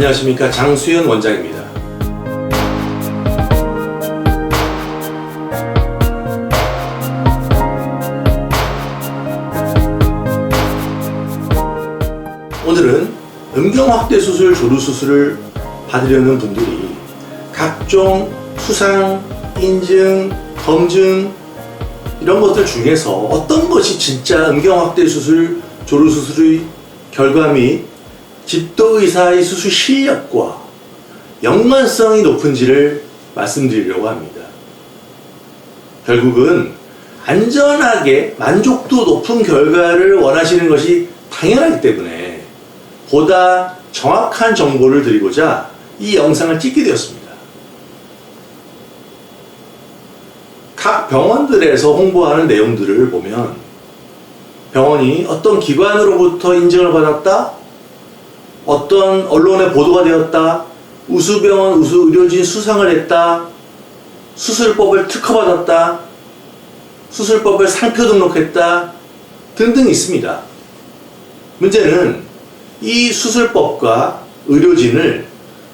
안녕하십니까 장수현 원장입니다. 오늘은 음경 확대 수술, 조루 수술을 받으려는 분들이 각종 수상, 인증, 검증 이런 것들 중에서 어떤 것이 진짜 음경 확대 수술, 조루 수술의 결과 및 집도의사의 수술 실력과 연관성이 높은지를 말씀드리려고 합니다. 결국은 안전하게 만족도 높은 결과를 원하시는 것이 당연하기 때문에 보다 정확한 정보를 드리고자 이 영상을 찍게 되었습니다. 각 병원들에서 홍보하는 내용들을 보면 병원이 어떤 기관으로부터 인증을 받았다, 어떤 언론에 보도가 되었다, 우수병원, 우수의료진 수상을 했다, 수술법을 특허받았다, 수술법을 상표 등록했다, 등등 있습니다. 문제는 이 수술법과 의료진을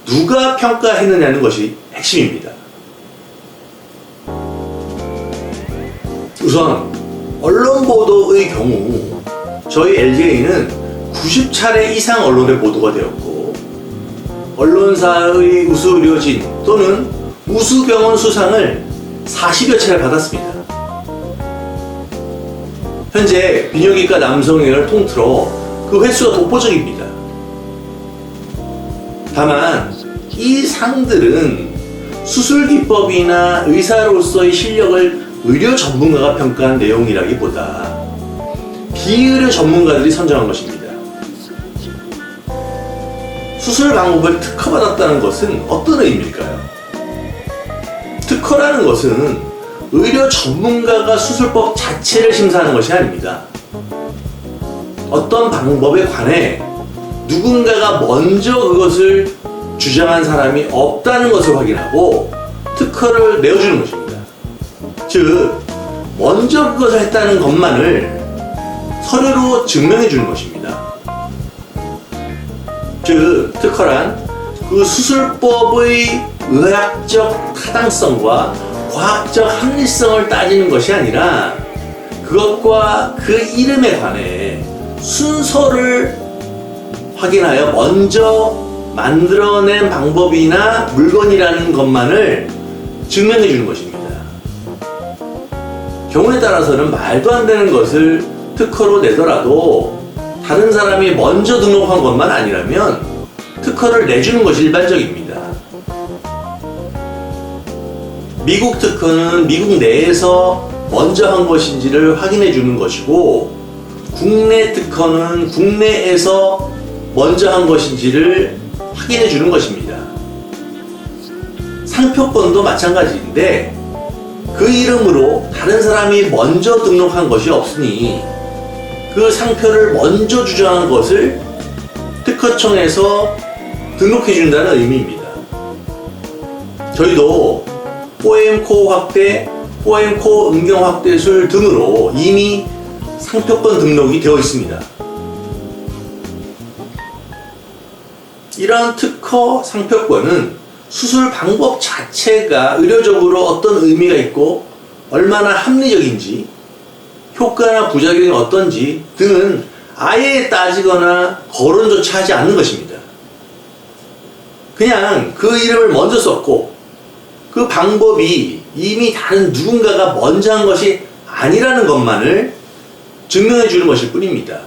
누가 평가했느냐는 것이 핵심입니다. 우선 언론 보도의 경우 저희 LGA는 90차례 이상 언론에 보도가 되었고 언론사의 우수 의료진 또는 우수 병원 수상을 40여 차례 받았습니다. 현재 비뇨기과 남성회를 통틀어 그 횟수가 독보적입니다. 다만 이 상들은 수술 기법이나 의사로서의 실력을 의료 전문가가 평가한 내용이라기보다 비의료 전문가들이 선정한 것입니다. 수술 방법을 특허받았다는 것은 어떤 의미일까요? 특허라는 것은 의료 전문가가 수술법 자체를 심사하는 것이 아닙니다. 어떤 방법에 관해 누군가가 먼저 그것을 주장한 사람이 없다는 것을 확인하고 특허를 내어주는 것입니다. 즉, 먼저 그것을 했다는 것만을 서류로 증명해 주는 것입니다. 즉, 특허란 그 수술법의 의학적 타당성과 과학적 합리성을 따지는 것이 아니라 그것과 그 이름에 관해 순서를 확인하여 먼저 만들어낸 방법이나 물건이라는 것만을 증명해 주는 것입니다. 경우에 따라서는 말도 안 되는 것을 특허로 내더라도 다른 사람이 먼저 등록한 것만 아니라면 특허를 내주는 것이 일반적입니다. 미국 특허는 미국 내에서 먼저 한 것인지를 확인해 주는 것이고 국내 특허는 국내에서 먼저 한 것인지를 확인해 주는 것입니다. 상표권도 마찬가지인데 그 이름으로 다른 사람이 먼저 등록한 것이 없으니 그 상표를 먼저 주장한 것을 특허청에서 등록해 준다는 의미입니다. 저희도 포엠코 확대, 포엠코 음경 확대술 등으로 이미 상표권 등록이 되어 있습니다. 이러한 특허 상표권은 수술 방법 자체가 의료적으로 어떤 의미가 있고 얼마나 합리적인지 효과나 부작용이 어떤지 등은 아예 따지거나 거론조차 하지 않는 것입니다. 그냥 그 이름을 먼저 썼고 그 방법이 이미 다른 누군가가 먼저 한 것이 아니라는 것만을 증명해 주는 것일 뿐입니다.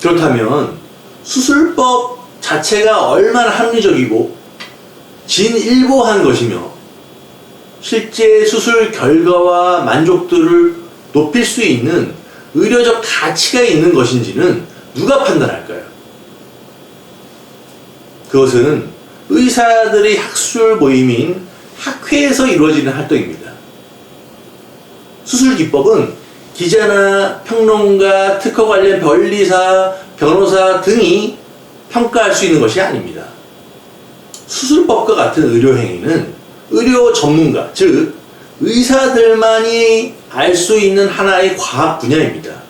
그렇다면 수술법 자체가 얼마나 합리적이고 진일보한 것이며 실제 수술 결과와 만족도를 높일 수 있는 의료적 가치가 있는 것인지는 누가 판단할까요? 그것은 의사들의 학술 모임인 학회에서 이루어지는 활동입니다. 수술 기법은 기자나 평론가, 특허 관련 변리사, 변호사 등이 평가할 수 있는 것이 아닙니다. 수술법과 같은 의료 행위는 의료 전문가, 즉 의사들만이 알 수 있는 하나의 과학 분야입니다.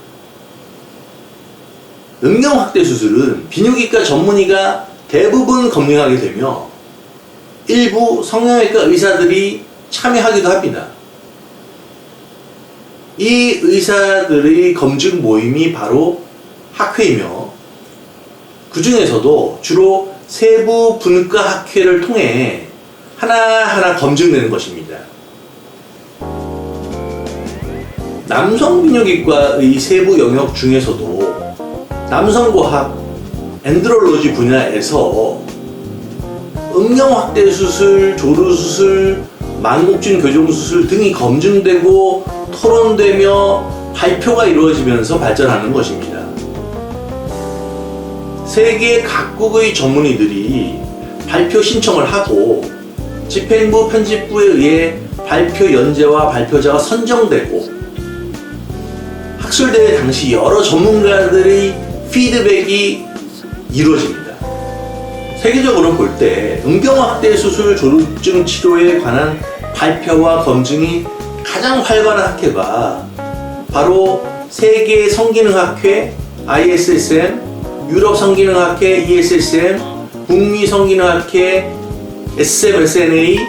음경 확대 수술은 비뇨기과 전문의가 대부분 검증하게 되며 일부 성형외과 의사들이 참여하기도 합니다. 이 의사들의 검증 모임이 바로 학회이며 그 중에서도 주로 세부 분과 학회를 통해 하나하나 검증되는 것입니다. 남성 비뇨기과의 세부 영역 중에서도 남성과학 엔드롤로지 분야에서 음경 확대 수술, 조루 수술, 만곡진 교정 수술 등이 검증되고 토론되며 발표가 이루어지면서 발전하는 것입니다. 세계 각국의 전문의들이 발표 신청을 하고 집행부 편집부에 의해 발표 연재와 발표자가 선정되고 학술대회 당시 여러 전문가들의 피드백이 이루어집니다. 세계적으로 볼 때 음경확대 수술 조루증 치료에 관한 발표와 검증이 가장 활발한 학회가 바로 세계 성기능학회 ISSM, 유럽 성기능학회 ESSM, 북미 성기능학회 SMSNA입니다.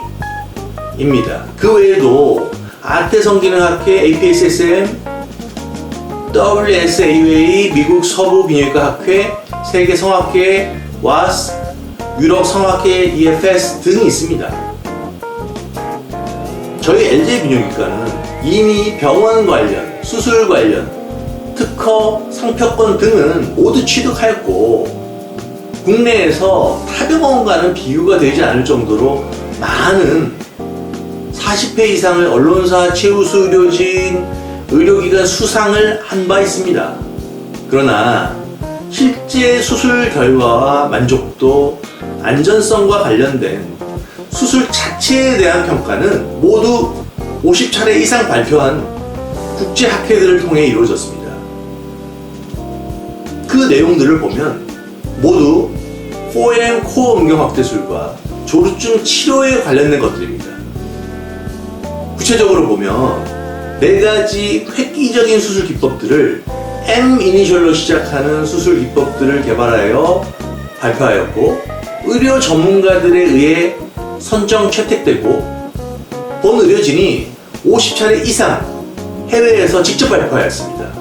그 외에도 아태 성기능학회 APSSM, WSAA 미국 서부 비뇨기과 학회, 세계 성학회 WAS, 유럽 성학회 EFS 등이 있습니다. 저희 LJ 비뇨기과는 이미 병원 관련, 수술 관련, 특허, 상표권 등은 모두 취득하였고 국내에서 타병원과는 비교가 되지 않을 정도로 많은 40회 이상의 언론사 최우수 의료진, 의료기관 수상을 한 바 있습니다. 그러나 실제 수술 결과와 만족도, 안전성과 관련된 수술 자체에 대한 평가는 모두 50차례 이상 발표한 국제 학회들을 통해 이루어졌습니다. 그 내용들을 보면 모두 4M 코어 음경 확대술과 조루증 치료에 관련된 것들입니다. 구체적으로 보면 네 가지 획기적인 수술 기법들을 M 이니셜로 시작하는 수술 기법들을 개발하여 발표하였고 의료 전문가들에 의해 선정 채택되고 본 의료진이 50차례 이상 해외에서 직접 발표하였습니다.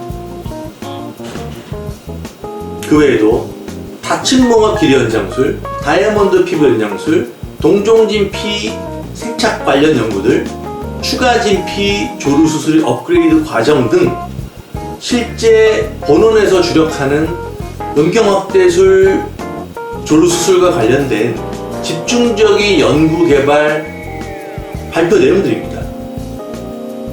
그 외에도 다층봉합 기리 연장술, 다이아몬드 피부 연장술, 동종진 피 생착 관련 연구들, 추가 진 피 조루 수술 업그레이드 과정 등 실제 본원에서 주력하는 음경 확대술 조루 수술과 관련된 집중적인 연구 개발 발표 내용들입니다.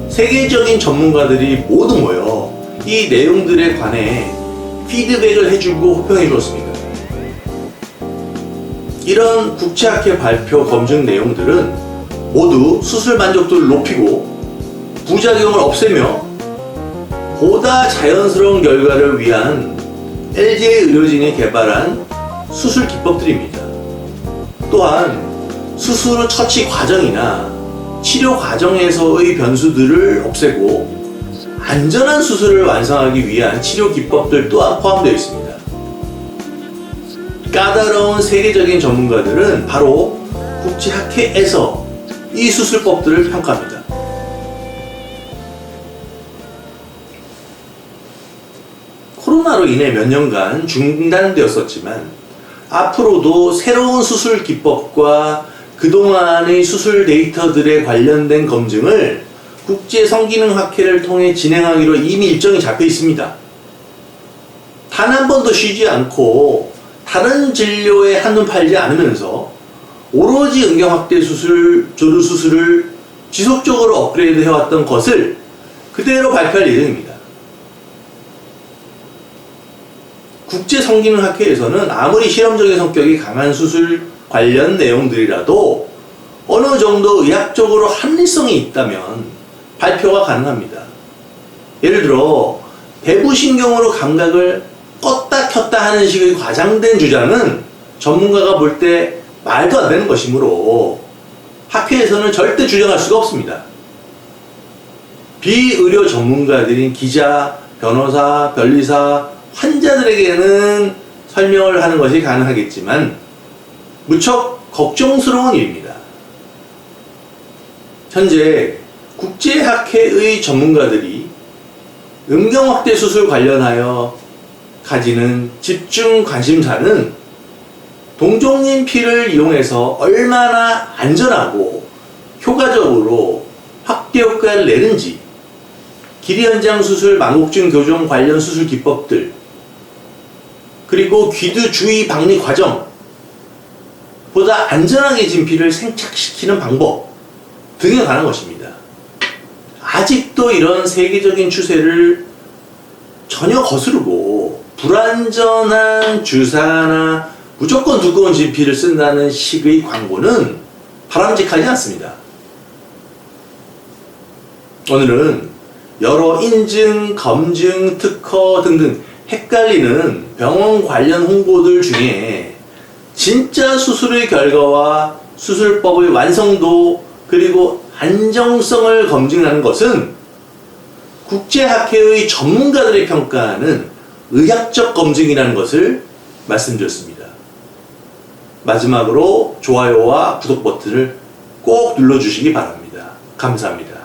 세계적인 전문가들이 모두 모여 이 내용들에 관해 피드백을 해주고 호평해 주었습니다. 이런 국제학회 발표 검증 내용들은 모두 수술 만족도를 높이고 부작용을 없애며 보다 자연스러운 결과를 위한 LJ 의료진이 개발한 수술 기법들입니다. 또한 수술 후 처치 과정이나 치료 과정에서의 변수들을 없애고 안전한 수술을 완성하기 위한 치료 기법들 또한 포함되어 있습니다. 까다로운 세계적인 전문가들은 바로 국제학회에서 이 수술법들을 평가합니다. 코로나로 인해 몇 년간 중단되었었지만 앞으로도 새로운 수술 기법과 그동안의 수술 데이터들에 관련된 검증을 국제 성기능학회를 통해 진행하기로 이미 일정이 잡혀 있습니다. 단 한 번도 쉬지 않고 다른 진료에 한눈 팔지 않으면서 오로지 음경 확대 수술, 조루 수술을 지속적으로 업그레이드 해왔던 것을 그대로 발표할 예정입니다. 국제 성기능 학회에서는 아무리 실험적인 성격이 강한 수술 관련 내용들이라도 어느 정도 의학적으로 합리성이 있다면 발표가 가능합니다. 예를 들어 배부신경으로 감각을 껐다 켰다 하는 식의 과장된 주장은 전문가가 볼 때 말도 안 되는 것이므로 학회에서는 절대 주장할 수가 없습니다. 비의료 전문가들인 기자, 변호사, 변리사, 환자들에게는 설명을 하는 것이 가능하겠지만 무척 걱정스러운 일입니다. 현재 국제학회의 전문가들이 음경확대 수술 관련하여 가지는 집중 관심사는 동종린 피를 이용해서 얼마나 안전하고 효과적으로 확대 효과를 내는지 길이 연장 수술, 망곡증 교정 관련 수술 기법들 그리고 귀두 주의 박리 과정 보다 안전하게 진피를 생착시키는 방법 등에 관한 것입니다. 아직도 이런 세계적인 추세를 전혀 거스르고 불안전한 주사나 무조건 두꺼운 진피를 쓴다는 식의 광고는 바람직하지 않습니다. 오늘은 여러 인증, 검증, 특허 등등 헷갈리는 병원 관련 홍보들 중에 진짜 수술의 결과와 수술법의 완성도 그리고 안정성을 검증하는 것은 국제학회의 전문가들의 평가하는 의학적 검증이라는 것을 말씀드렸습니다. 마지막으로 좋아요와 구독 버튼을 꼭 눌러주시기 바랍니다. 감사합니다.